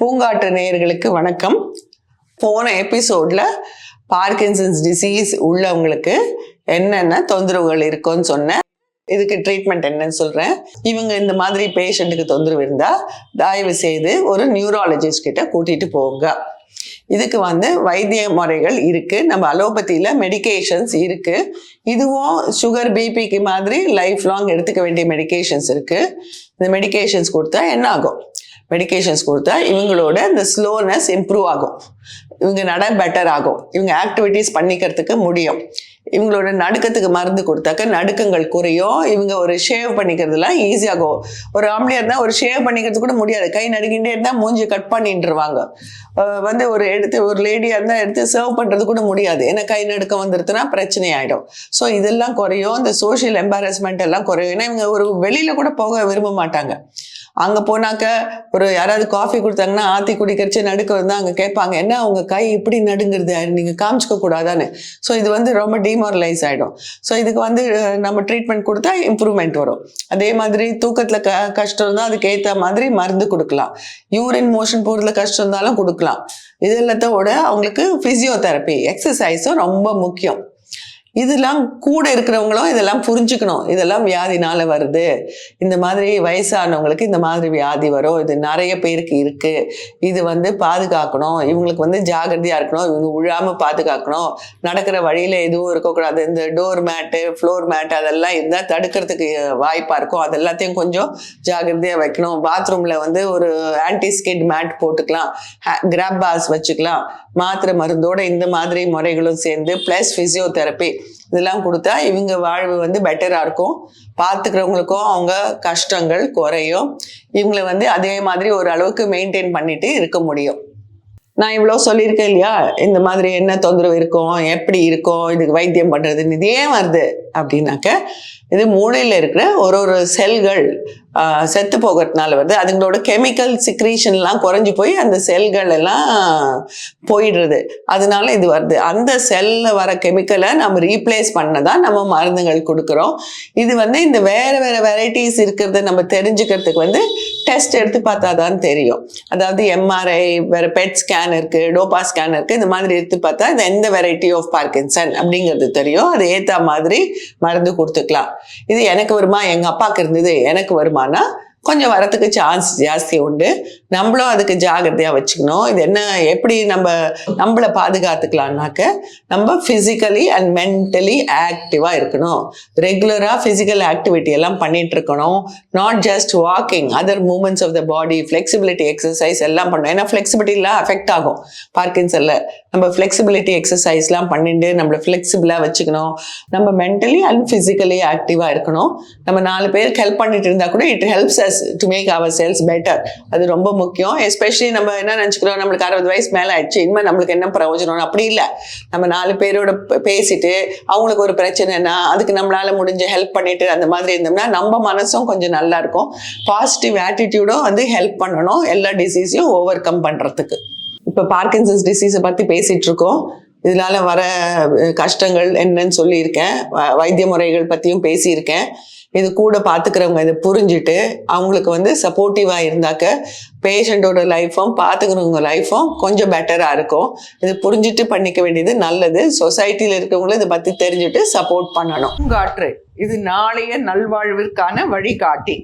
பூங்காற்று நேயர்களுக்கு வணக்கம். போன எபிசோடில் பார்க்கின்சன்ஸ் டிசீஸ் உள்ளவங்களுக்கு என்னென்ன தொந்தரவுகள் இருக்கும்னு சொன்னேன். இதுக்கு ட்ரீட்மெண்ட் என்னன்னு சொல்கிறேன் இவங்க இந்த மாதிரி பேஷண்ட்டுக்கு தொந்தரவு இருந்தால் தயவு செய்து ஒரு நியூராலஜிஸ்ட் கிட்ட கூட்டிகிட்டு போங்க. இதுக்கு வந்து வைத்திய முறைகள் இருக்குது நம்ம அலோபத்தியில் மெடிகேஷன்ஸ் இருக்குது இதுவும் சுகர் பிபிக்கு மாதிரி லைஃப் லாங் எடுத்துக்க வேண்டிய மெடிகேஷன்ஸ் இருக்குது இந்த மெடிகேஷன்ஸ் கொடுத்தா என்ன ஆகும்? மெடிகேஷன்ஸ் கொடுத்தா இவங்களோட இந்த ஸ்லோனஸ் இம்ப்ரூவ் ஆகும். இவங்க நட பெட்டர் ஆகும். இவங்க ஆக்டிவிட்டீஸ் பண்ணிக்கிறதுக்கு முடியும். இவங்களோட நடுக்கத்துக்கு மருந்து கொடுத்தாக்க நடுக்கங்கள் குறையும். இவங்க ஒரு ஷேவ் பண்ணிக்கிறதுலாம் ஈஸியாகும் ஒரு ஆம்பளையாக இருந்தால் ஒரு ஷேவ் பண்ணிக்கிறது கூட முடியாது. கை நடுக்கிட்டே இருந்தால் மூஞ்சி கட் பண்ணிட்டுருவாங்க. வந்து ஒரு எடுத்து ஒரு லேடியாக இருந்தால் எடுத்து சர்வ் பண்ணுறது கூட முடியாது. ஏன்னா கை நடுக்கம் வந்துருதுன்னா பிரச்சனை ஆகிடும் ஸோ இதெல்லாம் குறையும். இந்த சோஷியல் எம்பாரஸ்மெண்ட் எல்லாம் குறையும். ஏன்னா இவங்க ஒரு வெளியில் கூட போக விரும்ப மாட்டாங்க. அங்கே போனாக்க ஒரு யாராவது காஃபி கொடுத்தாங்கன்னா ஆற்றி குடிக்கிறச்சு நடுக்க வந்து அங்கே கேட்பாங்க என்ன உங்கள் கை இப்படி நடுங்கிறது? நீங்கள் காமிச்சிக்க கூடாதான்னு. ஸோ இது வந்து ரொம்ப டிமாரலைஸ் ஆகிடும் ஸோ இதுக்கு வந்து நம்ம ட்ரீட்மெண்ட் கொடுத்தா இம்ப்ரூவ்மெண்ட் வரும். அதே மாதிரி தூக்கத்தில் க கஷ்டம் இருந்தால் அதுக்கு ஏற்ற மாதிரி மருந்து கொடுக்கலாம். யூரின் மோஷன் போகிறதுல கஷ்டம் இருந்தாலும் கொடுக்கலாம். இது எல்லாத்தோட அவங்களுக்கு ஃபிசியோதெரப்பி எக்ஸசைஸும் ரொம்ப முக்கியம். இதெல்லாம் கூட இருக்கிறவங்களும் இதெல்லாம் புரிஞ்சுக்கணும். இதெல்லாம் வியாதினால வருது. இந்த மாதிரி வயசானவங்களுக்கு இந்த மாதிரி வியாதி வரும். இது நிறைய பேருக்கு இருக்கு. இது வந்து பாதுகாக்கணும். இவங்களுக்கு வந்து ஜாகிரதையா இருக்கணும். இவங்க விழாம பாதுகாக்கணும். நடக்கிற வழியில எதுவும் இருக்கக்கூடாது. இந்த டோர் மேட்டு ஃப்ளோர் மேட் அதெல்லாம் இருந்தால் தடுக்கிறதுக்கு வாய்ப்பா இருக்கும். அது எல்லாத்தையும் கொஞ்சம் ஜாகிரதையா வைக்கணும். பாத்ரூம்ல வந்து ஒரு ஆன்டிஸ்கிட் மேட் போட்டுக்கலாம். கிராப் பாஸ் வச்சுக்கலாம். மாத்திரை மருந்தோட இந்த மாதிரி முறைகளும் சேர்ந்து ப்ளஸ் ஃபிசியோதெரப்பி இதெல்லாம் கொடுத்தா இவங்க வாழ்வு வந்து பெட்டராக இருக்கும். பார்த்துக்கிறவங்களுக்கும் அவங்க கஷ்டங்கள் குறையும். இவங்களை வந்து அதே மாதிரி ஒரு அளவுக்கு மெயின்டைன் பண்ணிட்டு இருக்க முடியும். நான் இவ்வளோ சொல்லியிருக்கேன் இல்லையா? இந்த மாதிரி என்ன தொந்தரவு இருக்கும் எப்படி இருக்கும் இதுக்கு வைத்தியம் பண்ணுறதுன்னு இது ஏன் வருது அப்படின்னாக்க இது மூளையில் இருக்கிற ஒரு ஒரு செல்கள் செத்து போகிறதுனால வருது அதுங்களோட கெமிக்கல் சிக்ரீஷன்லாம் குறைஞ்சி போய் அந்த செல்கள் எல்லாம் போயிடுறது. அதனால இது வருது. அந்த செல்ல வர கெமிக்கலை நம்ம ரீப்ளேஸ் பண்ண தான் நம்ம மருந்துகள் கொடுக்குறோம். இது வந்து இந்த வேறு வேறு வெரைட்டிஸ் இருக்கிறத நம்ம தெரிஞ்சுக்கிறதுக்கு வந்து டெஸ்ட் எடுத்து பார்த்தா தான் தெரியும். அதாவது எம்ஆர்ஐ வேறு பெட் ஸ்கேன் இருக்குது டோபா ஸ்கேன் இருக்குது இந்த மாதிரி எடுத்து பார்த்தா இது எந்த வெரைட்டி ஆஃப் பார்க்கின்சன் அப்படிங்கிறது தெரியும். அது ஏற்ற மாதிரி மருந்து கொடுத்துக்கலாம். இது எனக்கு வருமா? எங்க அப்பாவுக்கு இருந்தது எனக்கு வருமானா? கொஞ்சம் வரத்துக்கு சான்ஸ் ஜாஸ்தி உண்டு. நம்மளும் அதுக்கு ஜாகிரதையாக வச்சுக்கணும். இது என்ன எப்படி நம்ம நம்மளை பாதுகாத்துக்கலாம்னாக்க நம்ம ஃபிசிக்கலி அண்ட் மென்டலி ஆக்டிவாக இருக்கணும். ரெகுலராக ஃபிசிக்கல் ஆக்டிவிட்டி எல்லாம் பண்ணிட்டு இருக்கணும். Not just walking other movements of the body flexibility exercise எல்லாம் பண்ணணும். ஏன்னா ஃப்ளெக்சிபிலிட்டிலாம் அஃபெக்ட் ஆகும். பார்க்கின்சனில் நம்ம ஃப்ளெக்சிபிலிட்டி எக்ஸசைஸ்லாம் பண்ணிட்டு நம்மளை ஃப்ளெக்சிபிளாக வச்சுக்கணும். நம்ம மென்டலி அண்ட் ஃபிசிக்கலி ஆக்டிவாக இருக்கணும். நம்ம நாலு பேருக்கு ஹெல்ப் பண்ணிட்டு இருந்தால் கூட it helps us to make our cells better அது ரொம்ப முக்கியம். எஸ்பெஷலி நம்ம என்ன நினச்சிக்கிறோம்? நம்மளுக்கு அறுபது வயசு மேலே ஆயிடுச்சு. இனிமேல் நம்மளுக்கு என்ன பிரயோஜனம் அப்படி இல்லை. நம்ம நாலு பேரோட பேசிட்டு அவங்களுக்கு ஒரு பிரச்சனைனா அதுக்கு நம்மளால முடிஞ்ச ஹெல்ப் பண்ணிட்டு அந்த மாதிரி இருந்தோம்னா நம்ம மனசும் கொஞ்சம் நல்லா இருக்கும். பாசிட்டிவ் ஆட்டிடியூடும் வந்து ஹெல்ப் பண்ணணும். எல்லா டிசீஸையும் ஓவர் கம் பண்ணுறதுக்கு இப்போ பார்க்கின்சன்ஸ் டிசீஸை பற்றி பேசிட்டு இருக்கோம். இதனால வர கஷ்டங்கள் என்னன்னு சொல்லியிருக்கேன். வ- வைத்திய முறைகள் பற்றியும் பேசியிருக்கேன். இது கூட பார்த்துக்கிறவங்க இதை புரிஞ்சுட்டு அவங்களுக்கு வந்து சப்போர்ட்டிவாக இருந்தாக்க பேஷண்ட்டோட லைஃப்பும் பார்த்துக்கிறவங்க லைஃப்பும் கொஞ்சம் பெட்டராக இருக்கும். இது புரிஞ்சுட்டு பண்ணிக்க வேண்டியது நல்லது. சொசைட்டியில் இருக்கவங்களும் இதை பற்றி தெரிஞ்சுட்டு சப்போர்ட் பண்ணணும். காற்று இது நாளைய நல்வாழ்விற்கான வழிகாட்டி.